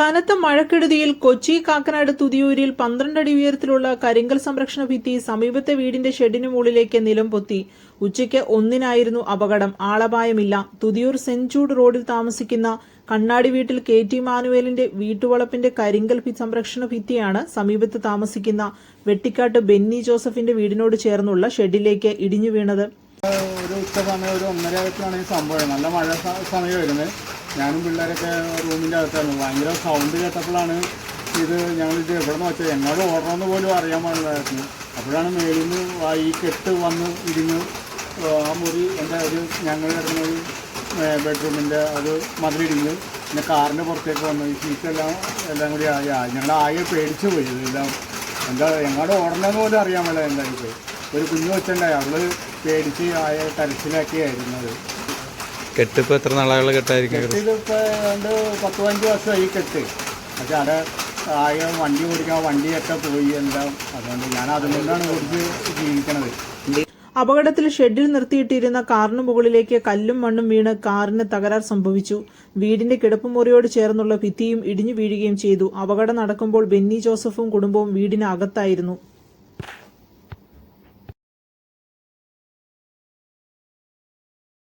കനത്ത മഴക്കെടുതിയിൽ കൊച്ചി കാക്കനാട് തുതിയൂരിൽ പന്ത്രണ്ടടി ഉയരത്തിലുള്ള കരിങ്കൽ സംരക്ഷണ ഭിത്തി സമീപത്തെ വീടിന്റെ ഷെഡിനു മുകളിലേക്ക് നിലം പൊത്തി. ഉച്ചയ്ക്ക് ഒന്നിനായിരുന്നു അപകടം. ആളപായമില്ല. തുതിയൂർ സെഞ്ചൂട് റോഡിൽ താമസിക്കുന്ന കണ്ണാടി വീട്ടിൽ കെ ടി മാനുവേലിന്റെ വീട്ടുവളപ്പിന്റെ കരിങ്കൽ സംരക്ഷണ ഭിത്തിയാണ് സമീപത്ത് താമസിക്കുന്ന വെട്ടിക്കാട്ട് ബെന്നി ജോസഫിന്റെ വീടിനോട് ചേർന്നുള്ള ഷെഡിലേക്ക് ഇടിഞ്ഞു വീണത്. ഒരു ഉച്ച സമയം ഒരു ഒന്നരയായപ്പോഴാണ് ഈ സംഭവം. നല്ല മഴ സ- സമയം വരുന്നത് ഞാനും പിള്ളേരൊക്കെ റൂമിന്റെ അകത്തായിരുന്നു ഭയങ്കര സൗണ്ട് കേട്ടപ്പോഴാണ് ഇത് ഞങ്ങളിത് എവിടെ നിന്ന് വെച്ചാൽ എന്നോട് ഓടണമെന്ന് പോലും അറിയാൻ പാടില്ലായിരുന്നു. അപ്പോഴാണ് മേലിൽ നിന്ന് ഈ കെട്ട് വന്ന് ഇടിഞ്ഞ് ആ മുറി എന്റെ ഒരു ഞങ്ങൾ കിടന്ന ഒരു ബെഡ്റൂമിന്റെ അത് മതിലിടിഞ്ഞ് പിന്നെ കാറിന്റെ പുറത്തേക്ക് വന്നു. ഈ സീറ്റെല്ലാം എല്ലാം കൂടി ആയി. ആയി. ഞങ്ങൾ ആകെ പേടിച്ചു പോയി. ഇതെല്ലാം എന്താ എങ്ങോട്ട് ഓടണമെന്ന് പോലും അറിയാൻ പാടില്ല എന്തായാലും. ഒരു കുഞ്ഞു വെച്ചിട്ടുണ്ടായി അവൾ പേടിച്ച് ആയ കരച്ചിലാക്കിയായിരുന്നത് കെട്ടിപ്പോ എത്ര നാളുകൾ കെട്ടായിരിക്കും കെട്ടിലിപ്പോൾ ഏതാണ്ട് പത്ത് പതിനഞ്ച് വർഷമായി കെട്ട്. പക്ഷെ അവിടെ ആയ വണ്ടി ഓടിക്കാൻ വണ്ടിയൊക്കെ പോയി എന്താ അതുകൊണ്ട് ഞാൻ അതുകൊണ്ടാണ് ഓടിച്ച് ജീവിക്കണത്. അപകടത്തിൽ ഷെഡിൽ നിർത്തിയിട്ടിരുന്ന കാറിന് മുകളിലേക്ക് കല്ലും മണ്ണും വീണ് കാറിന് തകരാർ സംഭവിച്ചു. വീടിന്റെ കിടപ്പുമുറിയോട് ചേർന്നുള്ള ഭിത്തിയും ഇടിഞ്ഞു വീഴുകയും ചെയ്തു. അപകടം നടക്കുമ്പോൾ ബെന്നി ജോസഫും കുടുംബവും വീടിന് അകത്തായിരുന്നു